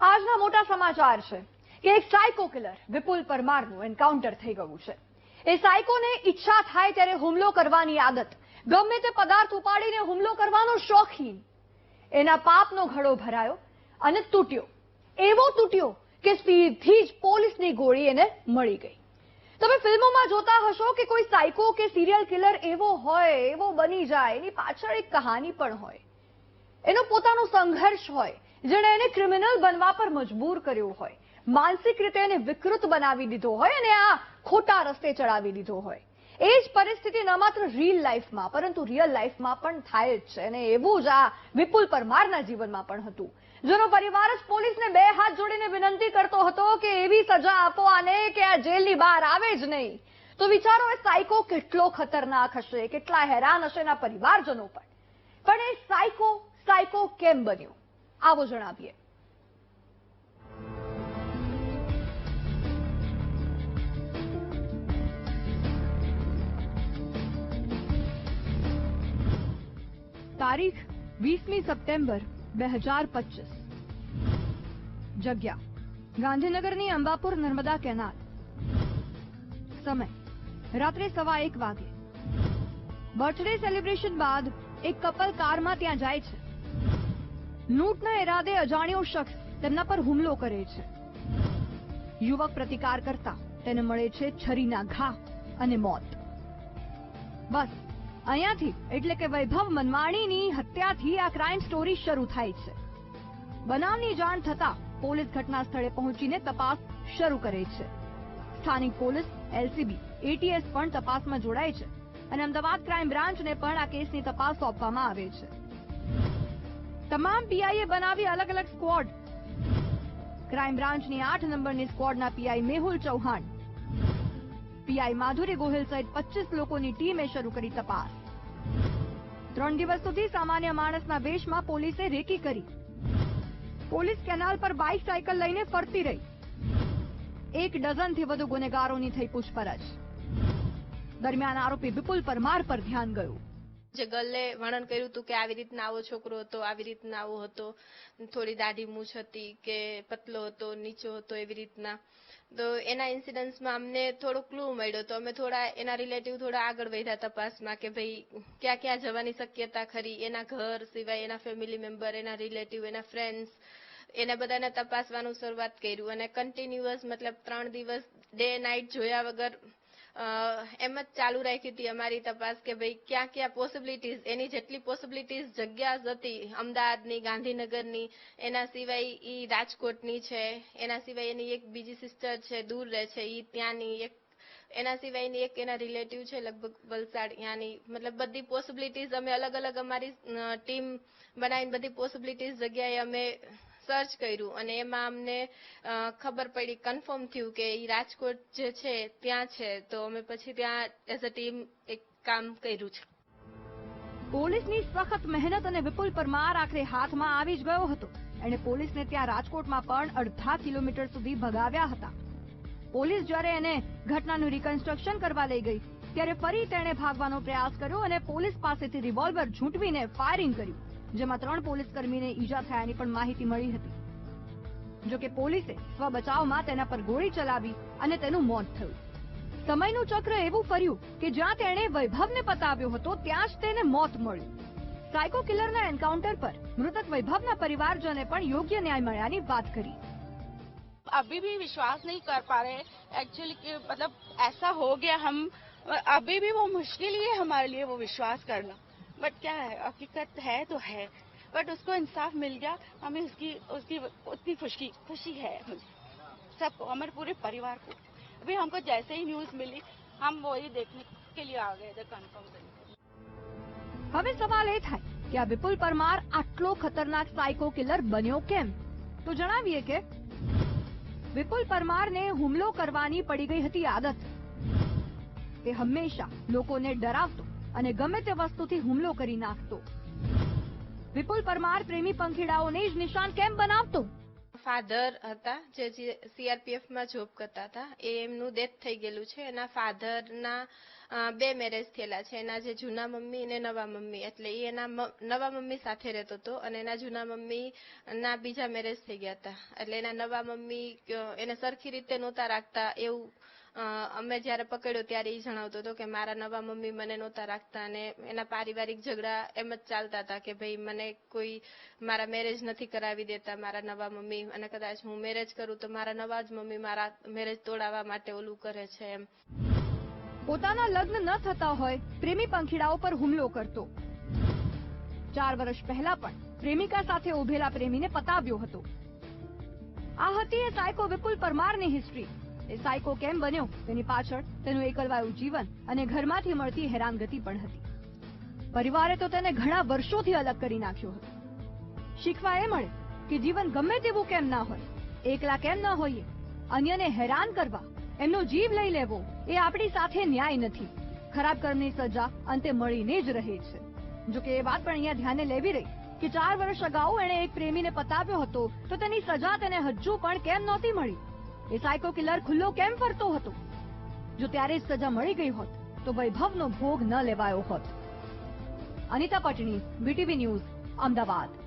આજના મોટા સમાચાર છે કે એક સાયકો કિલર વિપુલ પરમારનું એન્કાઉન્ટર થઈ ગયું છે. એ સાયકોને ઈચ્છા થાય ત્યારે હુમલો કરવાની આદત. ગમે તે પદાર્થ ઉપાડીને હુમલો કરવાનો શોખીન. એના પાપનો ઘડો ભરાયો અને તૂટ્યો. એવો તૂટ્યો કે સીધી જ પોલીસની ગોળી એને મળી ગઈ. તમે ફિલ્મોમાં જોતા હશો કે કોઈ સાયકો કે સિરિયલ કિલર એવો હોય, એવો બની જાય, એની પાછળ એક કહાની પણ હોય. એનો પોતાનો સંઘર્ષ હોય જેણે એને ક્રિમિનલ બનવા પર મજબૂર કર્યો હોય. માનસિક રીતે એને વિકૃત બનાવી દીધો હોય અને આ ખોટા રસ્તે ચડાવી દીધો હોય. એ જ પરિસ્થિતિ ન માત્ર રીલ લાઈફમાં પરંતુ રિયલ લાઈફમાં પણ થાય જ છે. અને એવું જ આ વિપુલ પરમારના જીવનમાં પણ હતું. જેનો પરિવાર જ પોલીસને બે હાથ જોડીને વિનંતી કરતો હતો કે એવી સજા આપો આને કે આ જેલની બહાર આવે જ નહીં. તો વિચારો, એ સાયકો કેટલો ખતરનાક હશે, કેટલા હેરાન હશે એના પરિવારજનો પણ પણ એ સાયકો સાયકો કેમ બન્યો? આવો જણાવીએ તારીખ વીસમી સપ્ટેમ્બર બે હજાર પચીસ. જગ્યા. ગાંધીનગરની અંબાપુર નર્મદા કેનાલ. સમય. રાત્રે સવા એક વાગે. બર્થડે સેલિબ્રેશન બાદ એક કપલ કારમાં ત્યાં જાય છે. લૂંટના ઇરાદે અજાણ્યો શખ્સ તેમના પર હુમલો કરે છે. યુવક પ્રતિકાર કરતા તેને મળે છે છરીના ઘા અને મોત. બસ, અહીંયાથી એટલે કે વૈભવ મનવાણીની હત્યાથી આ ક્રાઇમ સ્ટોરી શરૂ થાય છે. બનાવની જાણ થતા પોલીસ ઘટના સ્થળે પહોંચીને તપાસ શરૂ કરે છે. સ્થાનિક પોલીસ, એલસીબી, એટીએસ પણ તપાસમાં જોડાય છે અને અમદાવાદ ક્રાઇમ બ્રાન્ચને પણ આ કેસની તપાસ સોંપવામાં આવે છે. તમામ પીઆઈએ બનાવી અલગ અલગ સ્ક્વોડ. ક્રાઇમ બ્રાન્ચની આઠ નંબરની સ્કવોડના પીઆઈ મેહુલ ચૌહાણ. પીઆઈ માધુરી ગોહિલ સહિત પચીસ લોકોની ટીમે શરૂ કરી તપાસ. ત્રણ દિવસ સુધી સામાન્ય માણસના વેશમાં પોલીસે રેકી કરી. પોલીસ કેનાલ પર બાઇક સાયકલ લઈને ફરતી રહી. એક ડઝનથી વધુ ગુનેગારોની થઈ પૂછપરછ. દરમિયાન આરોપી વિપુલ પરમાર પર ધ્યાન ગયું. જે ગલ્લે વર્ણન કર્યું હતું કે આવી રીતના આવો છોકરો હતો, આવી રીતના આવો હતો, થોડી દાઢી મૂછ હતી કે પતલો હતો, નીચો હતો, એવી રીતના. તો એના ઇન્સિડન્સમાં અમને થોડો ક્લુ મળ્યો તો અમે થોડા એના રિલેટિવ થોડા આગળ વધ્યા તપાસમાં કે ભાઈ, ક્યાં ક્યાં જવાની શક્યતા ખરી? એના ઘર સિવાય એના ફેમિલી મેમ્બર એના રિલેટિવ એના ફ્રેન્ડ્સ એને બધાને તપાસવાનું શરૂઆત કર્યું. અને કન્ટિન્યુઅસ મતલબ ત્રણ દિવસ ડે નાઇટ જોયા વગર એમ જ ચાલુ રાખી હતી અમારી તપાસ કે ભાઈ ક્યાં ક્યાં પોસિબિલિટીઝ એની જેટલી પોસિબિલિટીઝ જગ્યા હતી, અમદાવાદની, ગાંધીનગરની, એના સિવાય એ રાજકોટની છે, એના સિવાય એની એક બીજી સિસ્ટર છે, દૂર રહે છે એ ત્યાંની એક, એના સિવાયની એક એના રિલેટિવ છે, લગભગ વલસાડ, ત્યાંની, મતલબ બધી પોસિબિલિટીઝ અમે અલગ અલગ અમારી ટીમ બનાવીને બધી પોસિબિલિટીઝ જગ્યાએ અમે સર્ચ કર્યું અને એમાં અમને ખબર પડી કન્ફર્મ થયું કે એ રાજકોટ જે છે, ત્યાં છે. તો અમે પછી ત્યાં એઝ અ ટીમ એક કામ કર્યું છે. પોલીસની સખત મહેનત અને વિપુલ પરમાર આખરે હાથમાં આવી જ ગયો હતો. એણે પોલીસને ત્યાં રાજકોટમાં પણ અડધા કિલોમીટર સુધી ભગાવ્યા હતા. પોલીસ જ્યારે એને ઘટનાનું રિકન્સ્ટ્રક્શન કરવા લઈ ગઈ, ત્યારે ફરી તેણે ભાગવાનો પ્રયાસ કર્યો અને પોલીસ પાસેથી રિવોલ્વર ઝૂંટવીને ફાયરિંગ કર્યું. જેમાં ત્રણ પોલીસ કર્મીને ઈજા થયાની પણ માહિતી મળી હતી જો કે પોલીસે સ્વ બચાવમાં તેના પર ગોળી ચલાવી અને તેનું મોત થયું સમયનું ચક્ર એવું ફર્યું કે જ્યાં તેણે વૈભવને પતાવ્યો હતો ત્યાં જ તેને મોત મળ્યું સાયકો કિલરના એન્કાઉન્ટર પર મૃતક વૈભવના પરિવારજને પણ યોગ્ય ન્યાય મળ્યાની વાત કરી अभी भी विश्वास नहीं कर पा रहे एक्चुअली कि मतलब ऐसा हो गया हम अभी भी वो मुश्किल ही है हमारे लिए वो विश्वास करना बट क्या है हकीकत है तो है बट उसको इंसाफ मिल गया हमें उसकी उसकी उतनी खुशी खुशी है मुझे सबको हमारे पूरे परिवार को अभी हमको जैसे ही न्यूज मिली हम वही देखने के लिए आ गए थे कन्फर्म करने હવે સવાલ એ થાય કે આ વિપુલ પરમાર આટલો ખતરનાક સાયકો કિલર બન્યો કેમ તો જણાવીએ કે વિપુલ પરમારને હુમલો કરવાની પડી ગઈ હતી આદત તે હંમેશા લોકોને ડરાવતો અને ગમે તે વસ્તુથી હુમલો કરી નાખતો. વિપુલ પરમાર પ્રેમી પંખીડાઓને જ નિશાન કેમ બનાવતો? ફાધર હતા જે સીઆરપીએફમાં જોબ કરતા હતા. એ એમનું ડેથ થઈ ગયેલું છે. એના ફાધરના બે મેરેજ થયેલા છે. એના જે જૂના મમ્મી અને નવા મમ્મી. એટલે એ એના નવા મમ્મી સાથે રહેતો હતો અને એના જૂના મમ્મી ના બીજા મેરેજ થઈ ગયા હતા. એટલે એના નવા મમ્મી એને સરખી રીતે નહોતા રાખતા એવું અમે જયારે પકડ્યો ત્યારે એ જણાવતો હતો કે મારા નવા મમ્મી મને નહોતા રાખતા અને એના પારિવારિક ઝઘડા એમ જ ચાલતા હતા કે ભાઈ મને કોઈ મારા મેરેજ નથી કરાવી દેતા મારા નવા મમ્મી અને કદાચ હું મેરેજ કરું તો મારા નવા જ મમ્મી મારા મેરેજ તોડાવવા માટે ઓલું કરે છે એમ. પોતાના લગ્ન ન થતા હોય પ્રેમી પંખીડાઓ પર હુમલો કરતો. ચાર વર્ષ પહેલા પણ પ્રેમિકા સાથે ઉભેલા પ્રેમીને પતાવ્યો હતો. આ હતી એ સાયકો વિપુલ પરમારની હિસ્ટ્રી એ સાયકો કેમ બન્યો? તેની પાછળ તેનું એકલવાયું જીવન અને ઘરમાંથી મળતી હેરાનગતિ પણ હતી. પરિવારે તો તેને ઘણા વર્ષોથી અલગ કરી નાખ્યો હતો. શીખવા એ મળે કે જીવન ગમે તેવું કેમ ના હોય, એકલા કેમ ન હોઈએ, અન્યને હેરાન કરવા, એમનો જીવ લઈ લેવો એ આપણી સાથે ન્યાય નથી. ખરાબ કર્મની સજા અંતે મળીને જ રહે છે. જો કે એ વાત પણ અહીંયા ધ્યાને લેવી રહી કે ચાર વર્ષ અગાઉ એણે એક પ્રેમીને પતાવ્યો હતો તો તેની સજા તેને હજુ પણ કેમ નહોતી મળી? એ સાયકો કિલર ખુલ્લો કેમ ફરતો હતો? જો ત્યારે જ સજા મળી ગઈ હોત, તો વૈભવનો ભોગ ન લેવાયો હોત. Anita Patni BTV news Ahmedabad.